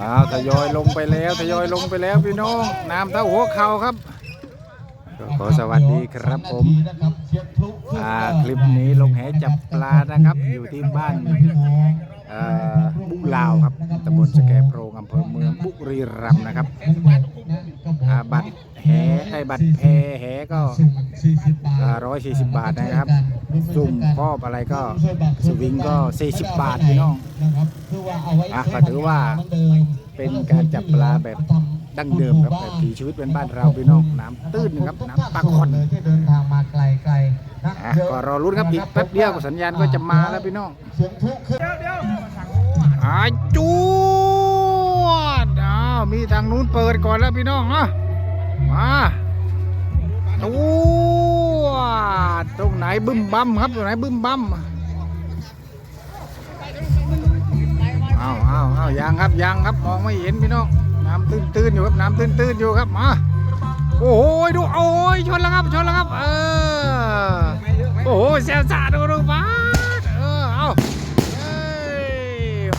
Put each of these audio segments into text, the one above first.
อ้าวทยอยลงไปแล้วทยอยลงไปแล้วพี่น้องน้ำเท่าหัวเข่าครับก็ขอสวัสดีครับผมอ่าคลิปนี้ลงแหจับปลานะครับ อยู่ที่บ้านเอ่อบุลาวครับตำบลสแกโพรงอำเภอเมืองบุรีรัมย์นะครับบัตร แหไอ้บัตรแพแหก็ร้อยสี่สิบบาทนะครับซุ่มครอบอะไรก็สวิงก็40บบาทพี่น้องอะก็ถือว่าเป็นการจับปลาแบบดั้งเดิมครับแบบผีชีวิตเป็นบ้านเราพี่น้องน้ำตื้นนะครับน้ำปลาคอนที่เดินทางมาไกลไกลก็รอรุ้นครับอีกแป๊บเดียวสัญญาณก็จะมาแล้วพี่น้องเสียงพลุขึ้นอาจวดอ้าวมีทางนู้นเปิดก่อนแล้วพี่น้องอะ มาจวตรงไหนบึ้มบัมครับตรงไหนบึ้มบัมอ้าวอ้าวอ้าวยังครับยังครับมองไม่เห็นพี่น้องน้ำตื้นตื้นอยู่ครับน้ำตื้นตื้นอยู่ครับมาโอ้โหดูโอ้ยชนแล้วครับชนแล้วครับเออโอ้โหแซวจ่าดูดูบ้าเออเอาเอ้ย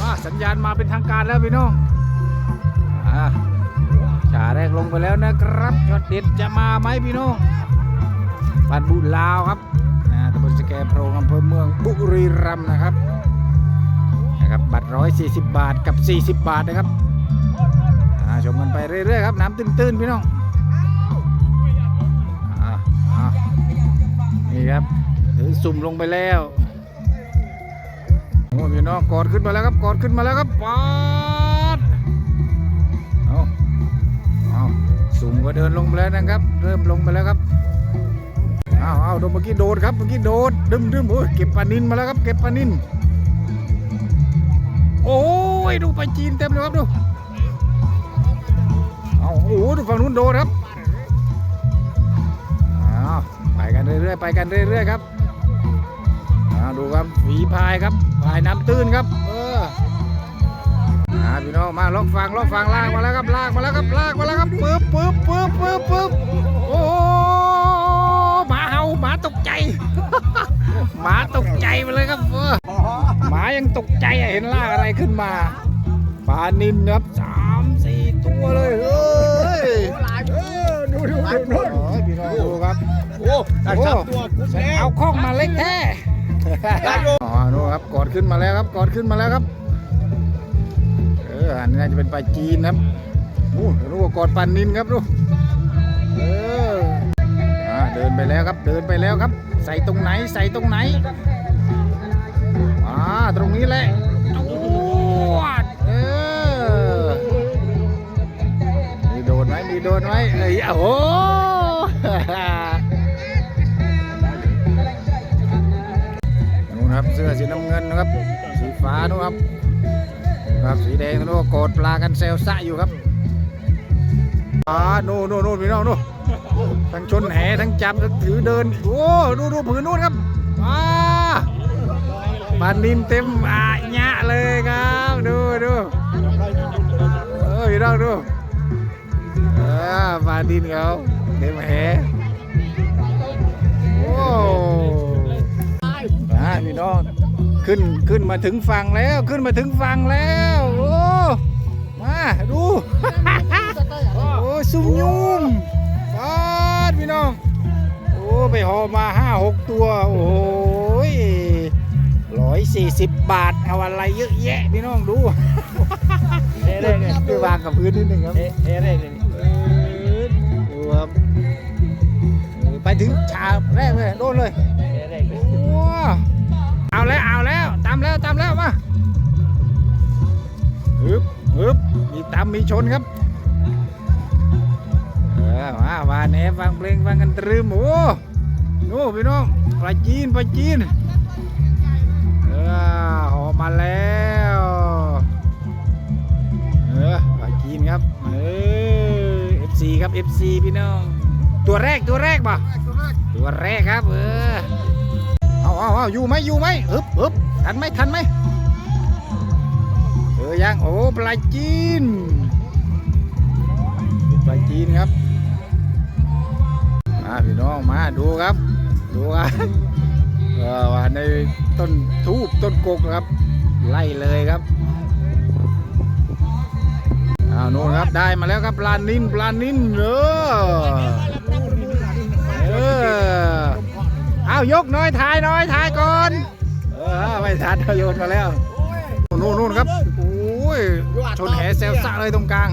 มาสัญญาณมาเป็นทางการแล้วพี่น้องอะ ฉาแรกลงไปแล้วนะครับช็อตเด็ดจะมาไหมพี่น้องบ้านบุลาวครับนะตำบลสแกโพรงอำเภอเมืองบุรีรัมย์นะครับนะครับบัตรร้อยสี่สิบบาทกับ 40 บาทนะครับอ่าชมกันไปเรื่อยๆครับน้ำตื้นๆพี่น้องอ่าอ่านี่ครับถือสุ่มลงไปแล้วโอ้พี่น้องกอดขึ้นมาแล้วครับกอดขึ้นมาแล้วครับปาดเอา สุ่มก็เดินลงไปแล้วนะครับ เริ่มลงไปแล้วครับเอาเอาดูเมื่อกี้โดดครับเมื่อกี้โดดดึมดึมโอ้ยเก็บปลานินมาแล้วครับ เก็บปลานินโอ้ยดูไปจีนเต็มเลยครับดูเอาโอ้ดูฝั่งนู้นโดนครับเอาไปกันเรื่อยๆไปกันเรื่อยๆครับดูครับฝีพายครับพายน้ำตื้นครับ เออ อ่าพี่น้องมาล็อกฟังล็อกฟังลากมาแล้วครับลากมาแล้วครับลากมาแล้วครับปึ๊บปึ๊บปึ๊บปึ๊บปึ๊บโอ้โหหมาเห่าหมาตกใจ หมาตกใจไปเลยครับเออหมายังตกใจอะเห็นลากอะไรขึ้นมาปลานินนะครับสามสี่ตัวเลยเฮ้ยดูดูดูดูพี่น้องดูครับโอ้ตัดสามตัวปุ๊บแล้วเอาข้องมาเล็กแท้อ๋อดูครับกอดขึ้นมาแล้วครับกอดขึ้นมาแล้วครับเอออันนี้น่าจะเป็นปลาจีนครับโอ้รู้ว่ากอดปลานินครับดูเอออ่าเดินไปแล้วครับ เดินไปแล้วครับ ใส่ตรงไหนใส่ตรงไหนอ่าตรงนี้แหละเออมีโดนไหมมีโดนไหมเอ้ยโอ้โหนู่นครับเสื้อสีน้ำเงินนะครับสีฟ้านู่นครับ ครับสีแดงนู่นก็โกดปลากันเซลซะอยู่ครับอ่านู่นนู่นนู่นพี่น้องนู่นทั้งชนแหทั้งจับทั้งถือเดินโอ้ดูดูผืนนู่นครับอ่าปลานินเต็มอะยะเลยครับดูดูเออพี่น้องดูเออปลานินเขาเต็มแหโอ้มาพี่น้อง ขึ้นขึ้นมาถึงฝั่งแล้วขึ้นมาถึงฝั่งแล้วโอ้มาดูโอ้ซุ่มยุ่มปาดพี่น้องโอ้ไปหอมาห้าหกตัวโอ้ยร้อยสี่สิบบาทเอาอะไรเยอะแยะพี่น้องดูเฮ้เลยเนี่ยไปวางกับพื้นนิดหนึ่งครับเฮ้เฮ้เลยเนี่ยเออดูครับเออไปถึงฉากแรกเลยโดนเลยเฮ้เลยโอ้เอา แล้วเอาแล้วตามแล้วตามแล้วมาฮึบฮึบมีตามมีชนครับเออมาวาแหนฟังเพลงฟังกันตรึมโอ้นู่นพี่น้องปลาจีนปลาจีนเออหอมมาแล้วเออปลาจีนครับเออ FC ครับ FC พี่น้องตัวแรกตัวแรกป่ะตัวแรกครับเออ เอาเอาอยู่ไหมอยู่ไหมอึบอึบทันไหมทันไหมเออยังโอ้ปลาจีนปลาจีนครับมาพี่น้องมาดูครับ ดูครับเออว่าในต้นทูบต้นกกครับ ไล่เลยครับาวนู่นครับได้มาแล้วครับปลานินปลานินเออเออ เอายกหน้อยถ่ายหน้อยถ่ายก่อน เออไม่ทันโยนมาแล้วนู่นนู่นครับโอ้ยชนแหเซลซ่าเลยตรงกลาง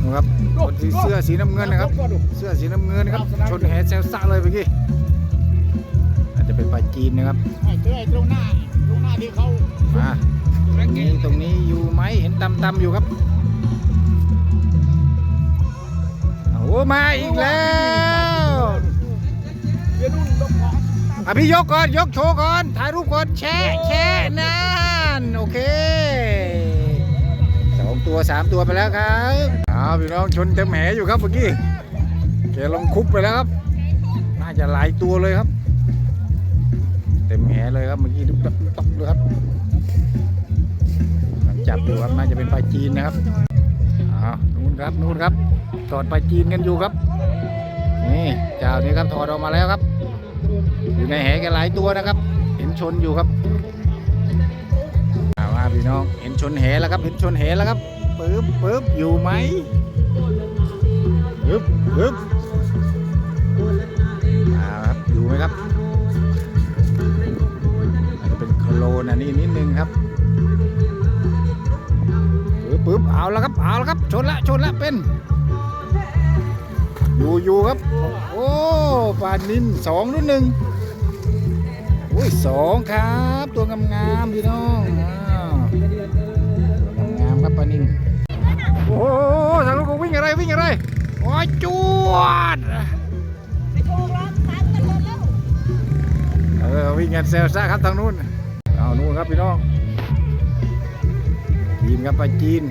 นู่นครับคนที่เสื้อสีน้ำเงินนะครับ เสื้อสีน้ำเงินครับ ชนแหเซลซ่าเลยเมื่อกี้อาจจะเป็นปลาจีนนะครับไอ้เจ้าไอ้ตรงหน้าตรงหน้าที่เขามาตรงนี้ตรงนี้อยู่ไหมเห็นตำตำๆอยู่ครับโอ้มาอีกแล้วเดี๋ยวนู่นต้ อะพี่ยกก่อน ยกโชว์ก่อน ถ่ายรูปก่อน แชะแชะนั่น โอเคสองตัวสามตัวไปแล้วครับเอาพี่น้องชนเต็มแหอยู่ครับเมื่อกี้แกลงคุบไปแล้วครับ น่าจะหลายตัวเลยครับ เต็มแหเลยครับเมื่อกี้ดุ๊บดับบดับเลยครับจับอยู่ครับน่าจะเป็นปลาจีนนะครับอ้าวนู่นครับนู่นครับถอดปลาจีนกันอยู่ครับนี่ จ้านี้ครับถอดออกมาแล้วครับ อยู่ในแหกันหลายตัวนะครับ เห็นชนอยู่ครับเอาว่าพี่น้องเห็นชนแหแล้วครับ เห็นชนแหแล้วครับปึ๊บปึ๊บอยู่ไหมปึ๊บปึ๊บอาครับอยู่ไหมครับอาจจะเป็นโคลนอันนี้นิดนึงครับปึ๊บปึ๊บเอาแล้วครับเอาแล้วครับชนละชนละเป็นอยู่อยู่ครับ โอ้ปลานินสองหรือหนึ่งอุ้ยสองครับ ตัวงามๆพี่น้องงามครับปลานินโอ้ทางลูกก็วิ่งอะไรวิ่งอะไรโอ้ยจวดเออวิ่งกันเซลซ่าครับทางนู้นเอานู่นครับพี่น้องจีนครับไปจีน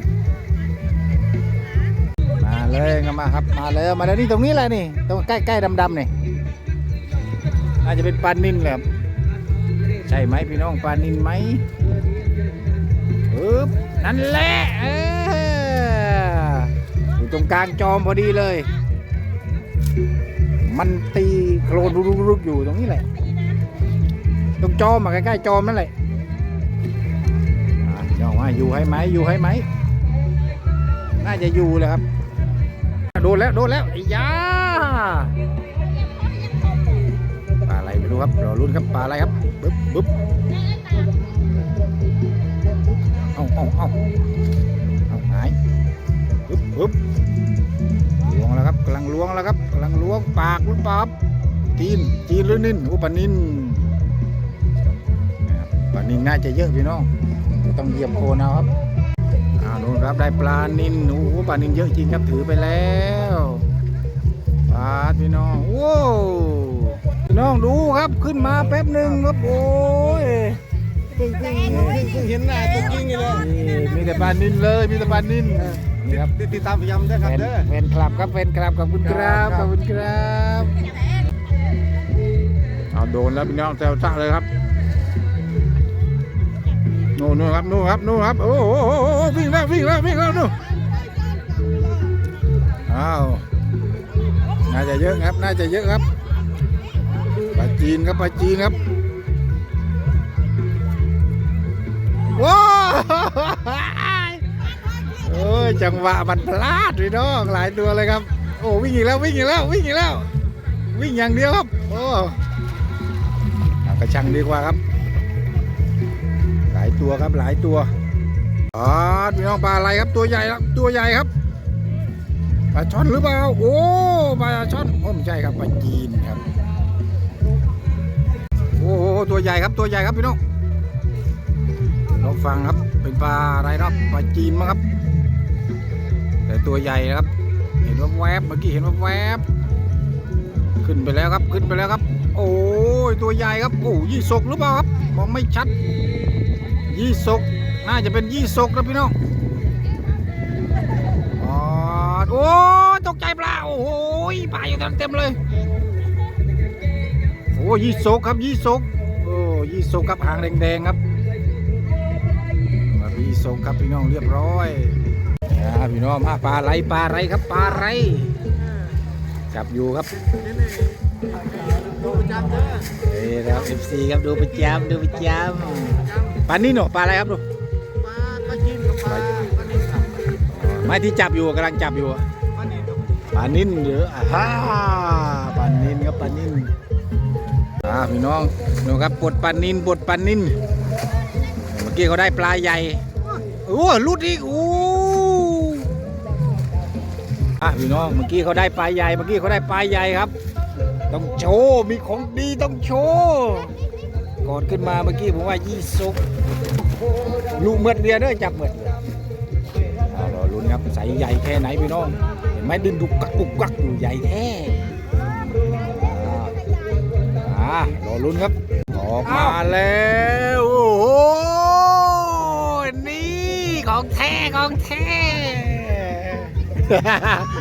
เลยมาครับมาเลยมาเลยนี่ตรงนี้แหละนี่ตรงใกล้ใกล้ดำๆนี่น่าจะเป็นปลานินแหละครับใช่ไหมพี่น้องปลานินไหมปึ๊บนั่นแหละอยู่ตรงกลางจอมพอดีเลย มันตีโครนรุกๆอยู่ตรงนี้แหละ ตรงจอมอะใกล้ๆจอมนั่นแหละย่องว่าอยู่ให้ไหมอยู่ให้ไหมน่าจะอยู่เลยครับ โดนแล้วโดนแล้วไอ้ยาปลาอะไรไม่รู้ครับรอลุ้นครับปลาอะไรครับปึ๊บปึ๊บเอาเอาเอาเอาหายปึ๊บปึ๊บล้วงแล้วครับกำลังล้วงแล้วครับกำลังล้วงปากลุ้นปาบจีนจีนหรือนินอุปนินนะครับปลานินน่าจะเยอะพี่น้องต้องเหยียบโคนเอาครับาวนู่นครับได้ปลานินโอ้โหปลานินเยอะจริงครับถือไปแล้วปลาพี่น้องโว้วพี่น้องดูครับขึ้นมาแป๊บหนึ่งครับโอ้ยเพิ่งเพิ่งเพิ่งเพิ่งเห็นหน้าตัวจริงเลยนี่มีแต่ปลานินเลยมีแต่ปลานินนี่ครับติดตามพยายามได้ครับแฟนเด้อแฟนคลับครับแฟนคลับขอบคุณครับคขรับอบคุณครับเอาโดนแล้วพี่น้องแซวซ่าเลยครับ นู่นนู่นครับนู่นครับนู่นครับโอ้โหวิ่งแล้ววิ่งแล้ววิ่งแล้วนู่นอ้าวน่าจะเยอะครับน่าจะเยอะครับปลาจีนครับปลาจีนครับว้าวโอ้ยจังหวะมันพลาดพี่น้องหลายตัวเลยครับ โอ้วิ่งอีกแล้ววิ่งอีกแล้ววิ่งอีกแล้ว วิ่งอย่างเดียวครับโอ้กระชังดีกว่าครับ ตัวครับหลายตัวอ๋อพี่น้องปลาอะไรครับตัวใหญ่ครับตัวใหญ่ครับปลาช่อนหรือเปล่าโอ้ปลาช่อนโอ้ไม่ใช่ครับปลาจีนครับโอ้โหตัวใหญ่ครับตัวใหญ่ครับพี่น้องลองฟังครับเป็นปลาอะไรเนาะปลาจีนมั้งครับ แต่ตัวใหญ่นะครับ เห็นว่าแวบเมื่อกี้เห็นว่าแวบขึ้นไปแล้วครับขึ้นไปแล้วครับ โอ้ยตัวใหญ่ครับโอ้ยี่สกหรือเปล่าครับมองไม่ชัด ยี่สกน่าจะเป็นยี่สกนะพี่น้องอ๋อโอ้ยตกใจปลาโอ้ยปลาอยู่เต็มๆเลยโอ้ยี่สกครับยี่สกโอ้ยี่สกครับหางแดงๆครับมายี่สกครับพี่น้องเรียบร้อยอ่าพี่น้องมาปลาไหลปลาไหลครับปลาไหลจับอยู่ครับดูประจำเด้อเอ้ยครับ FC ครับดูประจำดูประจำ ปลานี่หนอปลาอะไรครับดูปลาปลาจีนกับปลาปลานิลครับไม้ที่จับอยู่กำลังจับอยู่อะปลานิ่นเยอะอ่าฮ่าปลานิ่นครับปลานิ่นอ่าพี่น้องดูครับปลดปลานิ่นปลดปลานิ่นเมื่อกี้เขาได้ปลาใหญ่โอ้ลุดอีกโอ้อะพี่น้องเมื่อกี้เขาได้ปลาใหญ่เมื่อกี้เขาได้ปลาใหญ่ครับ ต้องโชว์มีของดีต้องโชว์ ก่อนขึ้นมาเมื่อกี้ผมว่ายี่สุกลูกเมือดเรียเด้อจับเมือดเรอรอลุ้นครับใส่ใหญ่แค่ไหนพี่น้องเห็นไหมดินดุกกักกุกกักอยู่ใหญ่แท้อ่าอ่ารอลุ้นครับออกมาแล้วโอ้โหนี่ของแท้ของแท้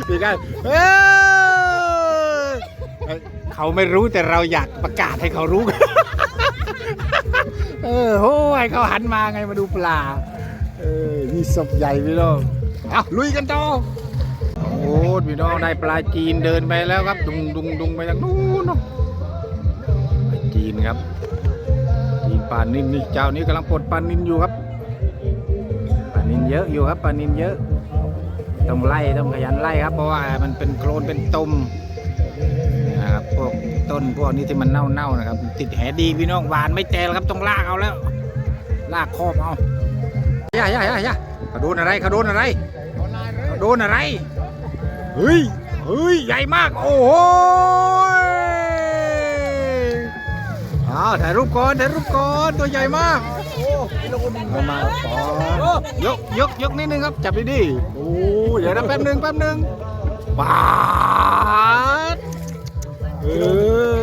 พี่กันเอ้ยเขาไม่รู้แต่เราอยากประกาศให้เขารู้ เออโห้ยเขาหันมาไงมาดูปลา เออนี่ศพใหญ่พี่น้องเอาลุยกันต่อโอ้พี่น้องได้ปลาจีนเดินไปแล้วครับ ดุงดุงดุงไปทางนู้นนาะปลาจีนครับจีนปลานินนี่เจ้านี้กำลังปลดปลานินอยู่ครับปลานินเยอะอยู่ครับปลานินเยอะต้องไล่ต้องขยันไล่ครับเพราะว่ามันเป็นโคลนเป็นตุ่ม วกต้นพวกนี้ที่มันเน่าๆนะครับ ติดแหดีพี่น้องหวานไม่แตกแล้วครับต้องลากเอาแล้ว ลากครอบเอาย่าย่าย่าย่าเขาโดนอะไรเขาโดนอะไรเขาโดนอะไรเฮ้ยเฮ้ยใหญ่มาก โอ้โหเอาถ่ายรูปก่อนถ่ายรูปก่อนตัวใหญ่มากเอามาก่อนยกยกยกนิดนึงครับจับดีๆโอ้ยเดี๋ยวนะแป๊บหนึงแป๊บหนึงปาด เออ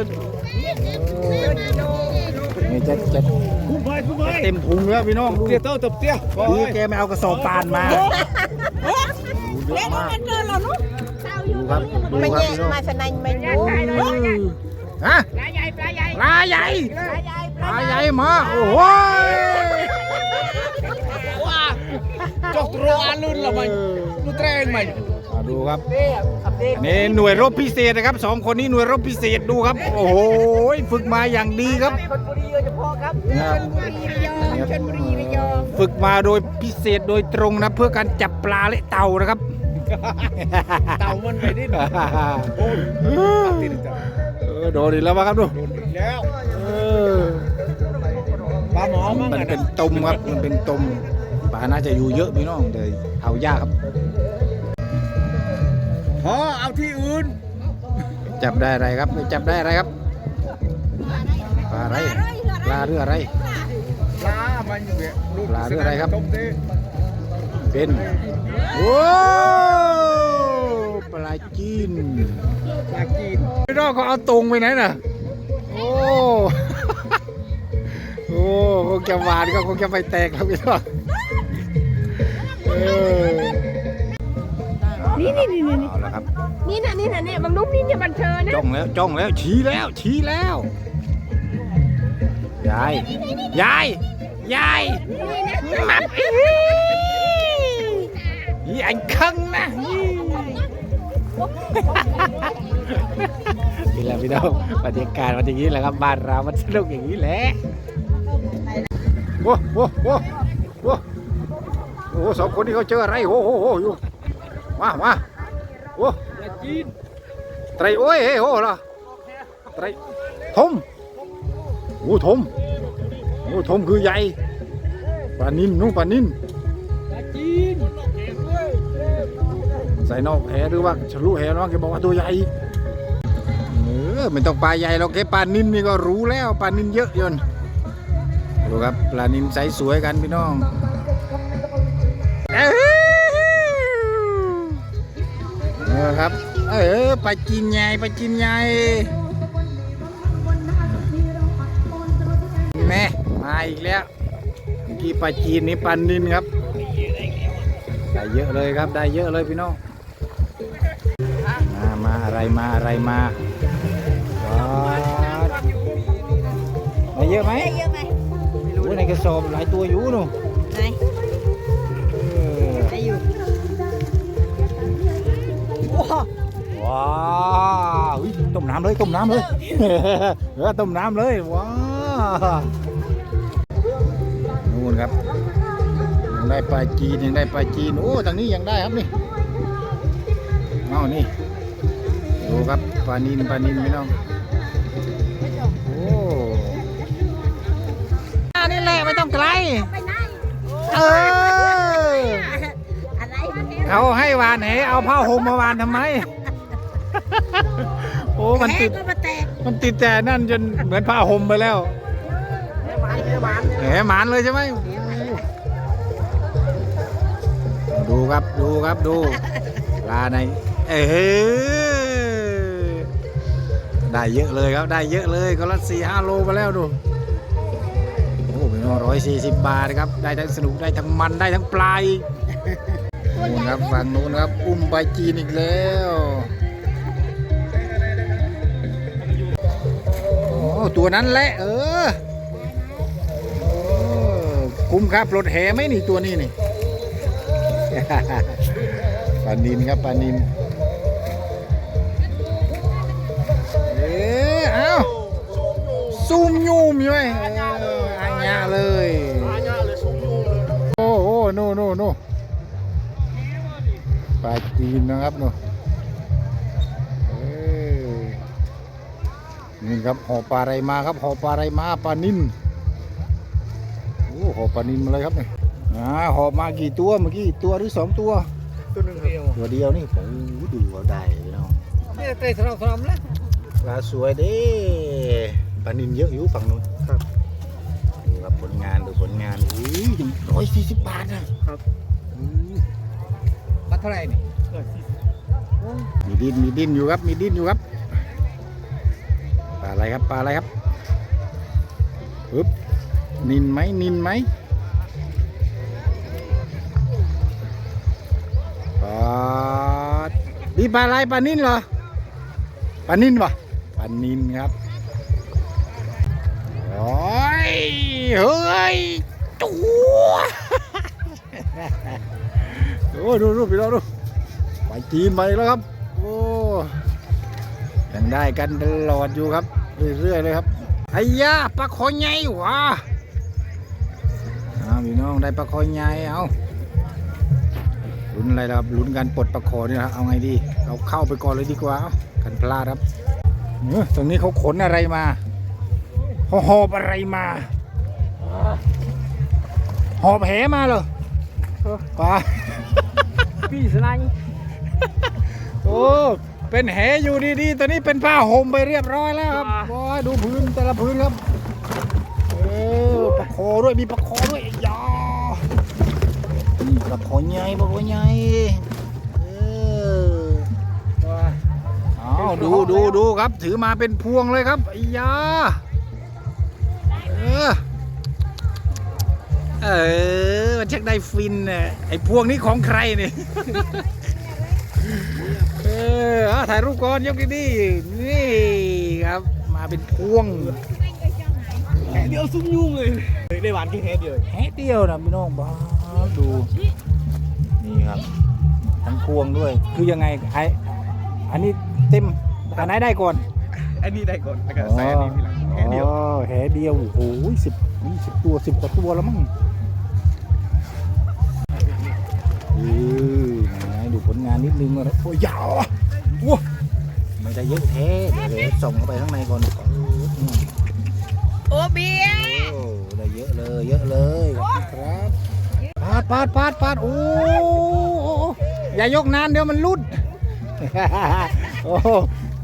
นี่จะจะคุ้มไปคุ้มไปเต็มถุงแล้วพี่น้องดูเตี้ยเต้าตบเตี้ยดีแกไม่เอากระสอบปานมาดูเยอะมากดูครับดูมันครับแย่พี่น้องมาสนันมันอยู่ฮะปลาใหญ่ปลาใหญ่ปลาใหญ่ปลาใหญ่ปลาใหญ่มาโอ้โหจกโรอาลุนละมันดูแตรงมันอ่า ดูครับอันนี่หน่วยรบพิเศษนะครับสองคนนี้หน่วยรบพิเศษดูครับ โอ้โหฝึกมาอย่างดีครับคนบุรีโดยเฉพาะครับนะครับชลบุรีระยองชลบุรีระยองฝึกมาโดยพิเศษโดยตรงนะเพื่อการจับปลาและเต่านะครับ เต่ามันไปดิ้นโอ้ยติดจับเออโดนอีกแล้ววะครับดูโดนอีกแล้วเออปลาหมอมั่งมันอะเป็นตุ่มครับมันเป็นตุ่มปลาน่าจะอยู่เยอะพี่น้องเลยเอายากครับ พอเอาที่อื่น จับได้อะไรครับ จับได้อะไรครับ ปลาอะไร ปลาหรืออะไร ปลามันอยู่เนี่ยปลาหรืออะไรครับ เป็น โอ้ปลาจีน ปลาจีนพี่น้องเขาเอาตรงไปไหนน่ะ โอ้โอ้คงจะหวานก็คงจะไปแตกครับพี่น้องเออ นี่นี่นี่นี่เอาละครับ นี่นะนี่นะเนี่ยบางลูกนี่เนี่ยบันเทิงนะจ้องแล้วจ้องแล้วชี้แล้วชี้แล้วยายยายยายมับอีอันคังนะนี่แหละพี่น้องบรรยากาศมันอย่างนี้แหละครับบ้านเรามันสนุกอย่างนี้แหละโอ้โหโอ้โหโอ้โหสองคนนี้เขาเจออะไรโอ้โหโอ้โหอยู่ มามาโอ้จีนไตรโอ้ยเฮ้โหล่ะไตรทมโอ้ทมโอ้ทมคือใหญ่ปลานินนู้นปลานินปลาจีนใส่นอกแหหรือว่าฉลุแหน้องแกบอกว่าตัวใหญ่เออไม่ต้องปลาใหญ่หรอกแค่ปลานินนี่ก็รู้แล้วปลานินเยอะยนดูครับปลานินใสสวยกันพี่น้อง ออปลาจีนใหญ่ปลาจีนใหญ่แม่มาอีกแล้วเมื่อกี้ปลาจีนนี่ปลานินครับได้เยอะเลยครับได้เยอะเลยพี่น้องมามาอะไรมาอะไรมาว้าวได้เยอะไหมได้เยอะไหมโอ้ยในกระสอบหลายตัวอยู่หนูไหน ว้าวอุ๊ยต้มน้ำเลยต้มน้ำเลยเออต้มน้ำเลยว้าวนู่นครับได้ปลาจีนยังได้ปลาจีนโอ้ทางนี้ยังได้ครับนี่เอานี่ดูครับปลานินปลานินพี่น้องโอ้อันนี้แหละไม่ต้องไกลไปไหนเอออะไรเขาให้วานเหเอาผ้าห่มมาวานทำไมโอ้มันติดก็มาแตกมันติดแต่นั่นจนเหมือนผ้าห่มไปแล้วหวานหวานแหมหมานเลยใช่ไหมดูครับดูครับดูปลาในเออได้เยอะเลยครับได้เยอะเลยก็ละสี่ห้าโลมาแล้วดูโอ้เป็นร้อยสี่สิบบาทครับได้ทั้งสนุกได้ทั้งมันได้ทั้งปลาอีกนู่นครับฝั่งนู้นครับอุ้มใบจีนอีกแล้ว ตัวนั้นแหละ เออคุ้มครับรถแห่ไหมนี่ตัวนี้นี่ปลานินครับปลานินเอ๊ะเอ้าซูมยูมอยู่ไอ้อออันยะเลยอาญาเลยสูงอยู่เลยโอ้โหโน่โน่โน่ปลาจีนนะครับโน่ นี่ครับห่อปลาอะไรมาครับห่อปลาอะไรมาปลานินโอ้ห่อปลานินมาเลยครับเนี่ยอ่าห่อมากี่ตัวเมื่อกี้ตัวหรือสองตัว ตัวหนึ่งเดียวตัวเดียวนี่โอ้โหดูเอาได้พี่น้องนี่เตะสลับสลับแล้วปลาสวยเด้ปลานินเยอะอยู่ฝั่งนู้นครับดูครับผลงานดูผลงานอุ้ยร้อยสี่สิบบาทนะครับอืมมาเท่าไหร่นี่มีดินมีดินอยู่ครับมีดินอยู่ครับปลา อะไรครับปลาอะไรครับปึ๊บนินไหมนินไหมปลาดีปลาอะไรปลานินเหรอปลานินปะปลานินครับโอ้ยเฮ้ยตัวโอ้ดูดูพี่น้องดูไปจีนไปแล้วครับโอ้ยังได้กันตลอดอยู่ครับ เรื่อยๆเลยครับไอ้ยาปลาคอใหญ่หวะเอาพี่น้องได้ปลาคอใหญ่เอาลุ้นอะไรล่ะครับลุ้นการปลดปลาคอนี่นะครับเอาไงดีเราเข้าไปก่อนเลยดีกว่าเอากันพลาดครับเออตรงนี้เขาขนอะไรมาเขาหอบอะไรมาหอบแหมาเหรอปลาพี่สไลด์โอ้ เป็นแหอยู่ดีๆ ตอนนี้เป็นผ้าห่มไปเรียบร้อยแล้วครับโอ้ยดูพื้นแต่ละพื้นครับ เออประคอด้วยมีประคอด้วยยานี่ประคอใหญ่ประคอใหญ่เอออ้าวดูดูดูครับ ถือมาเป็นพวงเลยครับไอ้ยาเออเออมันชักได้ฟินเนี่ยไอ้พวงนี้ของใครเนี่ยเออเอาถ่ายรูปก่อนยกดีๆนี่ครับ มาเป็นพวงแค่เดียวซุ้มยุ่งเลยได้หวานแค่แค่เดียวแค่เดียวนะพี่น้องบ้าบดูนี่ครับทั้งพวงด้วย คือยังไงไออันนี้เต็มอันไหนได้ก่อน อันนี้ได้ก่อนแล้วก็ใส่อันนี้ทีหลังแค่เดียวอ๋อแหเดียวโอ้โหสิบยี่สิบตัวสิบกว่าตัวแล้วมั้งเออไหนดูผลงานนิดนึงนะโอ้ยยาว อะโอ้ไม่ได้เยอะแท้เดี๋ยวเดี๋ยวส่งเข้าไปข้างในก่อนอืมโอเบียโอ้ได้เยอะเลยเยอะเลยครับปาดปาดปาดปาดโอ้โอ้อย่ายกนานเดี๋ยวมันรุดโอ้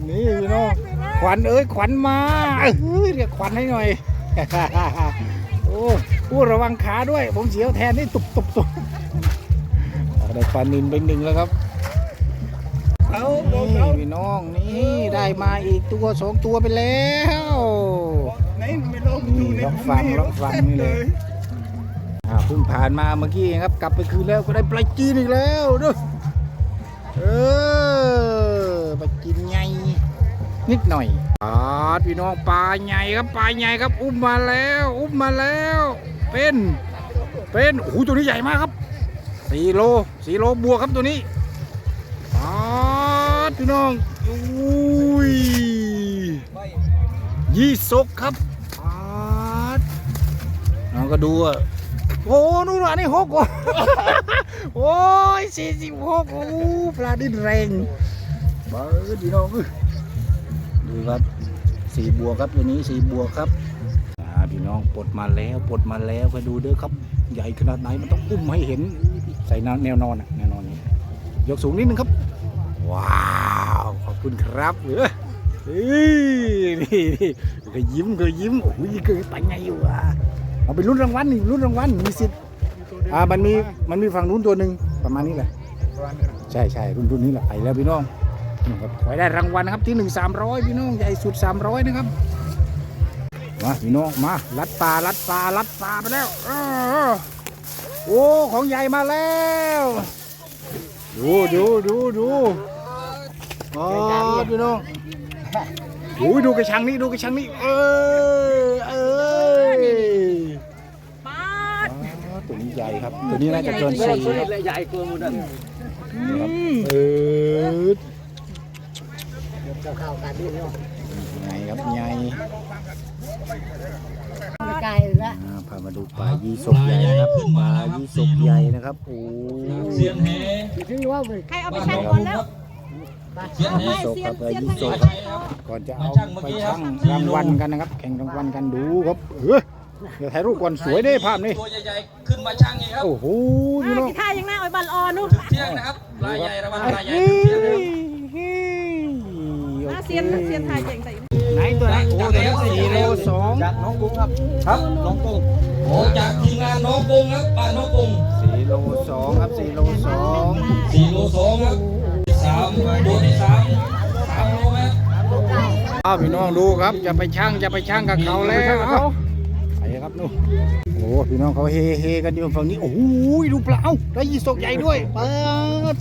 นี่พี่น้องขวัญเอ้ยขวัญมาเอ้ยเรียกขวัญให้หน่อยโอ้พูดระวังขาด้วย ผมเสียวแทนนี่ตุบตุบตุบเอาได้ปลานินไปหนึ่งแล้วครับเขานี่ พี่น้องนี่ได้มาอีกตัวสองตัวไปแล้วไหนไม่ลงนี่ลองฟังลองฟังนี่เลยอ่าเพิ่งผ่านมาเมื่อกี้เองครับ กลับไปคืนแล้วก็ได้ปลาจีนอีกแล้วดูเออปลาจีนใหญ่นิดหน่อยปลาดพี่น้องปลาใหญ่ครับปลาใหญ่ครับ อุ้มมาแล้ว อุ้มมาแล้ว เป็นเป็นโอ้โหตัวนี้ใหญ่มากครับสี่โลสี่โลบวกครับตัวนี้ปลาด พี่น้องอุ้ยยี่สกครับน้องก็ดูอะโอ้นู่นอันนี้หกว่ะโอ้ยสี่สิบหกโอ้ปลาดิ้นแรงเบิร์ดพี่น้องดูครับสี่บวครับตัวนี้สี่บวครับพี่น้องปลดมาแล้วปลดมาแล้วไปดูเด้อครับ ใหญ่ขนาดไหนมันต้องอุ้มให้เห็นใส่แนวนอนอะแนวนอนนี้ยกสูงนิดนึงครับ ว้าว คุณครับเออเฮ้ยนี่นี่ก็ยิ้มก็ยิ้มโอ้ยเกิดไปไงอยู่อะเอาไปรุ่นรางวัลนี่รุ่นรางวัลมีสิทธิ์อ่ามันมีมันมีฝั่งนู้นตัวหนึ่งประมาณนี้แหละใช่ใช่รุ่นรุ่นนี้แหละไปแล้วพี่น้องนี่ครับขอให้ได้รางวัลนะครับที่หนึ่งสามร้อยพี่น้องใหญ่สุดสามร้อยนะครับมาพี่น้องมาลัดปลาลัดปลาลัดปลาไปแล้วเออโอ้ของใหญ่มาแล้ว ดูดูดูดู อ๋อพี่น้องโอ้ยดูกระชังนี่ดูกระชังนี่เออเออป้าดอ๋อตัวนี้ใหญ่ครับ ตัวนี้น่าจะเกินสี่ครับใหญ่กว่าหมดอะนี่ครับเออใหญ่ครับใหญ่ไกลละอ่าพามาดูปลายีสกใหญ่นะครับปลายีสกใหญ่นะครับโอ้เสียนแหใครเอาไปชั่งก่อนแล้ว เสียนแหยีสกครับปลายีสกใช่ครับก่อนจะเอาไปชั่งรางวัลกันนะครับ แข่งรางวัลกันดูครับเออเดี๋ยวถ่ายรูปก่อนสวยเด้ภาพนี้ตัวใหญ่ๆขึ้นมาช่างอีกครับโอ้โหพี่น้อง ที่ท่ายังหน้าไอ้บัลออนู่นถึงเที่ยงนะครับรายใหญ่ระวังรายใหญ่เฮ้ถึงเที่ยงนะครับหน้าเซียนเซียนไทยเจ๋งใส่ไหนตัวไหนโอ้ตัวนี้สี่โลสองจากน้องกุ้งครับ ครับน้องกุ้งโอ้จากทีมงานน้องกุ้งครับบ้านน้องกุ้งสี่โลสองครับสี่โลสองสี่โลสองครับามตัวที่สามสามโลครับอ้าวพี่น้องดูครับจะไปช่างจะไปช่างกับเขาแล้วเอาไปครับนู่นโอ้พี่น้องเขาเฮเฮกันอยู่ฝั่งนี้โอ้โหดูปลาเอ้าได้ยีสกใหญ่ด้วยเปิด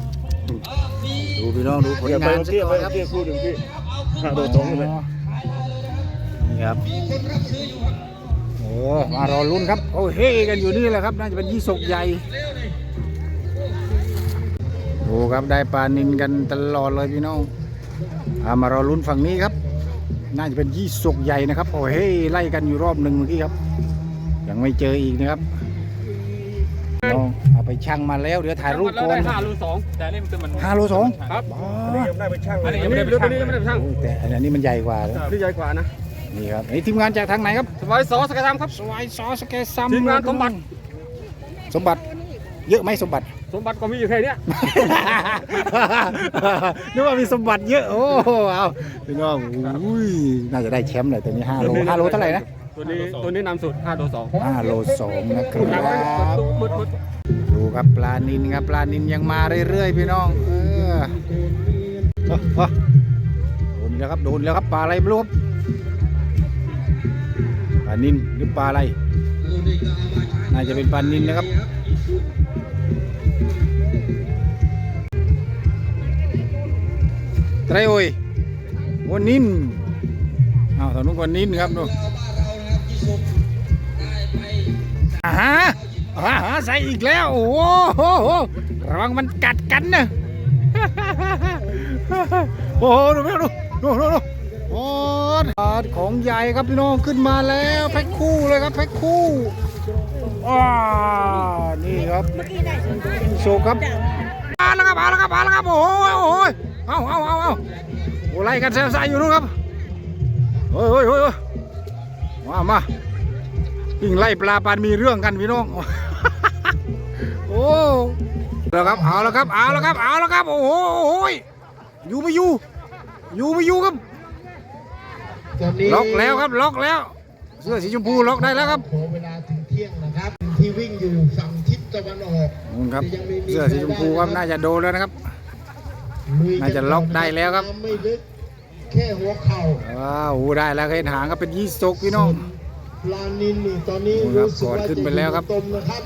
ดูพี่น้องดูผลงานสักหน่อยครับคู่หนึ่งพี่อ๋อนี่ครับโอ้มารอลุ้นครับเขาเฮกันอยู่นี่แหละครับน่าจะเป็นยี่สกใหญ่ดู ครับได้ปลานินกันตลอดเลยพี่น้องอ่ามารอลุ้นฝั่งนี้ครับ น่าจะเป็นยี่สกใหญ่นะครับ โอ้เฮไล่กันอยู่รอบหนึ่งเมื่อกี้ครับ ยังไม่เจออีกนะครับน้องเอาไปชั่งมาแล้วเดี๋ยวถ่ายรูปก่อนห้าโลสองแต่นี่มันมันห้าโลสองครับอ๋อได้ไปช่างอันนี้ยังไม่ได้ไปช่างนี้ยังไม่ได้ไปช่างโอ้ยแต่อันนี้มันใหญ่กว่าแล้วนี่ใหญ่กว่านะนี่ครับนี่ทีมงานจากทางไหนครับสบายซอสกระทำครับสวายซอสแกซัมทีมงานสมบัติสมบัติ เยอะไหมสมบัติ สมบัติก็มีอยู่แค่เนี้ย นึกว่ามีสมบัติเยอะ โอ้เอาพี่น้องอุ้ยน่าจะได้แชมป์เลยตัวนี้ห้าโลห้าโลเท่าไหร่นะตัวนี้ตัวนี้นำสุดห้าโลสองห้าโลสองนะครับมืดมืดดูครับปลานินครับปลานินยังมาเรื่อยๆพี่น้องเออเอาเอาโดนแล้วครับโดนแล้วครับปลาอะไรไม่รู้ครับปลานินหรือปลาอะไร น่าจะเป็นปลานินนะครับ ไตรโอยวันนินอ้าวตอนนู้นวันนินครับดูอ่าฮะอาฮะใส่อีกแล้ว โอ้โหระวังมันกัดกันนะโอ้โหดูไม่ดูดูดูดูโอ้ยของใหญ่ครับพี่น้องขึ้นมาแล้วแพ็คคู่เลยครับแพ็คคู่ว้านี่ครับโชว์ครับมาแล้วครับมาแล้วครับมาแล้วครับโอ้โหโอ้โห เอาเอาเอาเอาโอ้ไล่กันแซวใส่อยู่นู่นครับเฮ้ยเฮ้ยเฮ้ยเฮ้ยมามายิ่งไล่ปลาปานมีเรื่องกันพี่น้องโอ้แล้วครับเอาแล้วครับเอาแล้วครับเอาแล้วครับโอ้โหโอ้โหอยู่ไม่อยู่ อยู่ไม่อยู่ครับตอนนี้ล็อกแล้วครับล็อกแล้ว เสื้อสีชมพูล็อกได้แล้วครับขอเวลาถึงเที่ยงนะครับที่วิ่งอยู่ฝั่งทิศตะวันออกนู่นครับเสื้อสีชมพูครับน่าจะโดนแล้วนะครับลุย น่าจะล็อกได้แล้วครับน้ำไม่ลึกแค่หัวเข่าว้าวโอ้ได้แล้วเห็นหางก็เป็นยี่สกพี่น้องปลานินนี่ตอนนี้โอ้ครับรู้สึกว่าก่อนขึ้นไปแล้วครับจะอยู่ในต้มนะครับ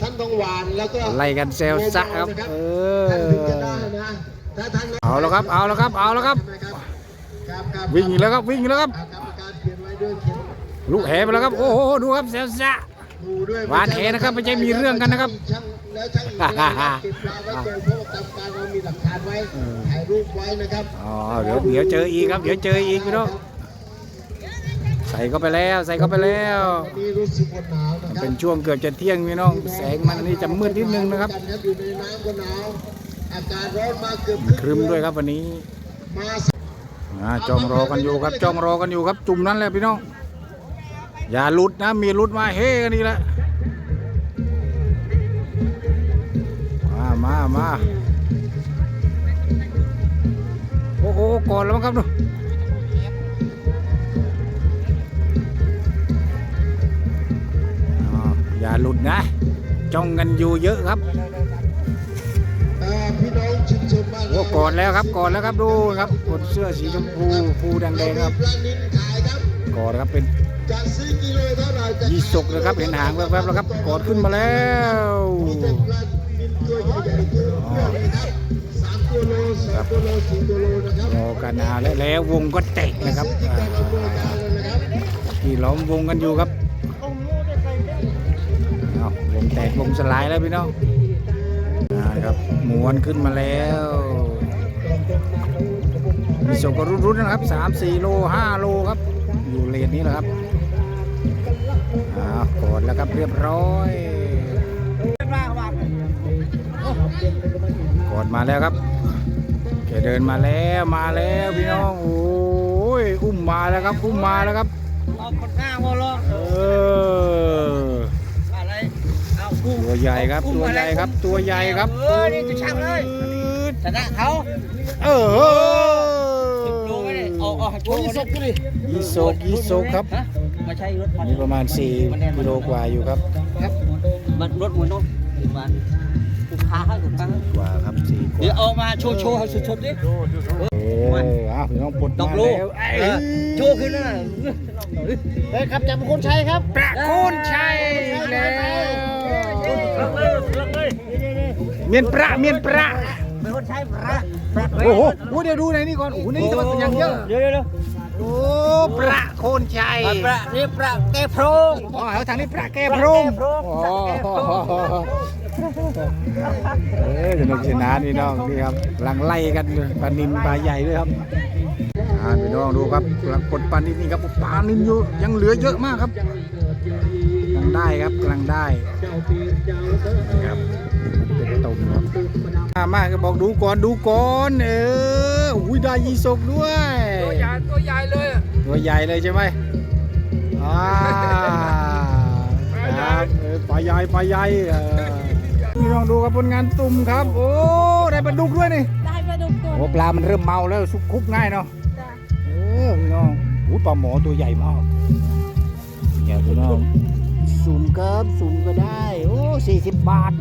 ท่านต้องหวานแล้วก็ไล่กันเซลซะครับเออท่านถึงจะได้นะถ้าท่านไม่เอาแล้วครับ เอาแล้วครับ เอาแล้วครับใช่ไหมครับครับครับวิ่งอีกแล้วครับวิ่งอีกแล้วครับอ่ากรรมการเขียนไว้ด้วยเขียนลูกแหไปแล้วครับโอ้โหดูครับเซลซะดูด้วยหวานแหนะครับไม่ใช่มีเรื่องกันนะครับช่าง แล้วช่างอีกนะครับเก็บปลาไว้เจอเพราะว่ากรรมการเรามีหลักฐานไว้ถ่ายรูปไว้นะครับอ๋อเดี๋ยวเดี๋ยวเจออีกครับ เดี๋ยวเจออีกพี่น้องใส่เข้าไปแล้วใส่เข้าไปแล้ววันนี้รู้สึกว่าหนาวนะครัเป็นช่วงเกือบจะเที่ยงพี่น้อง แสงมันอันนี้จะมืดนิดนึงนะครับกันอยู่ในน้ำก็หนาวอากาศร้อนมาเกือบครึ้มด้วยครับวันนี้มาอ่าจ้องรอกันอยู่ครับจ้องรอกันอยู่ครับ จุ่มนั้นแหละพี่น้องอย่าหลุดนะมีหลุดมาเฮ้กันนี่แหละ มามามาโอ้โหก่อนแล้วมั้งครับดูอ่าอย่าหลุดนะ จ้องกันอยู่เยอะครับเอ่อพี่น้องชุมชนบ้านโอ้ก่อนแล้วครับก่อนแล้วครับดูครับคนเสื้อสีชมพูฟูแดงๆครับปลานิลขายครับก่อนครับเป็นจะซื้อกิโลเท่าไหร่จะยีสกนะครับเห็นหางแวบๆแล้วครับกอดขึ้นมาแล้วมีแตัวใหญ่ๆตัวเพื่อนเลยครับสามตัวโลสองตัวโลสี่ตัวโลนะครับรอกันนาแล้วแล้ววงก็เตะนะครับที่อ่การอำนวยการเลยนะครับที่ล้อมวงกันอยู่ครับเอาวงแตกวงสลายแล้วพี่น้องอ่าครับม้วนขึ้นมาแล้วยีสกก็รุ่นๆนะครับสามสี่โลห้าโลครับ อยู่เลนนี้แหละครับอ่ากดแล้วครับเรียบร้อย กดมาแล้วครับแกเดินมาแล้วมาแล้วพี่น้องโอ้ยอุ้มมาแล้วครับอุ้มมาแล้วครับเอาคนข้างวอลล์เอออะไรเอากุ้งตัวใหญ่ครับตัวใหญ่ครับตัวใหญ่ครับเออนี่จะช่างเลยชนะเขาเออดูไม่ได้เอาเอาโชว์กันดิยีโซกยีโซกครับฮะไม่ใช่รถมันนี่ประมาณ4กิโลกว่าอยู่ครับครับมันรถมันต้องมัน ลูกค้าให้ลูกค้ากว่าครับสี่กเดี๋ยวว่าเอามาโชว์โชว์ให้สุดๆดิเอออะพี่น้องปลดดอมากลูแล้วกเออโชว์ขึ้นนะเฮ้ยครับจำคนใช้ครับประโคนชัยแล้วเมียนประเมียนประเป็นคนใช้พระพระโอ้โหโอ้เดี๋ยวดูในนี่ก่อนโอ้โหนี่ทำไมเป็นอย่างเยอะเดี๋ยวเดี๋ยวเดี๋ยวโอ้ประโคนชัยพระนี่พระแก้โพรงอ๋อแล้วทางนี้ประแก้พรงพระแก้พรงอ๋อพระแก้พรง เอ้ยสนุกสนานพี่น้องนี่ครับกำลังไล่กันเลยปลานินปลาใหญ่ด้วยครับอ่าพี่น้องดูครับกำลังกดปลานินนี่ครับปลานินอยู่ยังเหลือเยอะมากครับกำลังได้ครับกำลังได้นี่ครับเป็นตุ่มครับมามากก็บอกดูก่อนดูก่อนเอออุ้ยได้ยีสกด้วยตัวใหญ่ตัวใหญ่เลยตัวใหญ่เลยใช่ไหมอ่าครับเออปลาใหญ่ปลาใหญ่เออ พี่น้องดูครับผลงานตุ่มครับ โอ้ ได้ปลาดุกด้วยนี่ได้ปลาดุกตัวโอ้ปลามันเริ่มเมาแล้วซุกคุกง่ายเนาะจ้ะเออพี่น้องอู้ปลาหมอตัวใหญ่มากเนี่ยพี่น้องสุ่มเกิบสุ่มก็ได้ โอ้สี่สิบบาท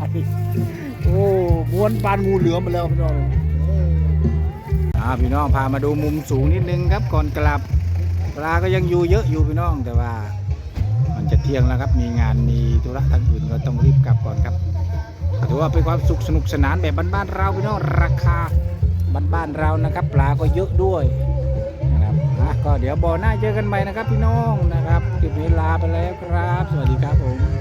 อันนี้โอ้ม้วนปานงูเหลือมมาแล้วพี่น้องอ่าพี่น้องพามาดูมุมสูงนิดนึงครับก่อนกลับ ปลาก็ยังอยู่เยอะอยู่พี่น้องแต่ว่ามัน จะเที่ยงแล้วครับ มีงานมีธุระทางอื่นก็ต้องรีบกลับก่อนครับถือว่าเป็นความสุขสนุกสนานแบบบ้านๆเราพี่น้องราคาบ้านๆเรานะครับ ปลาก็เยอะด้วยนะครับอะก็เดี๋ยวบ่อหน้าเจอกันใหม่นะครับ พี่น้องนะครับคลิปนี้ลาไปแล้วครับ สวัสดีครับผม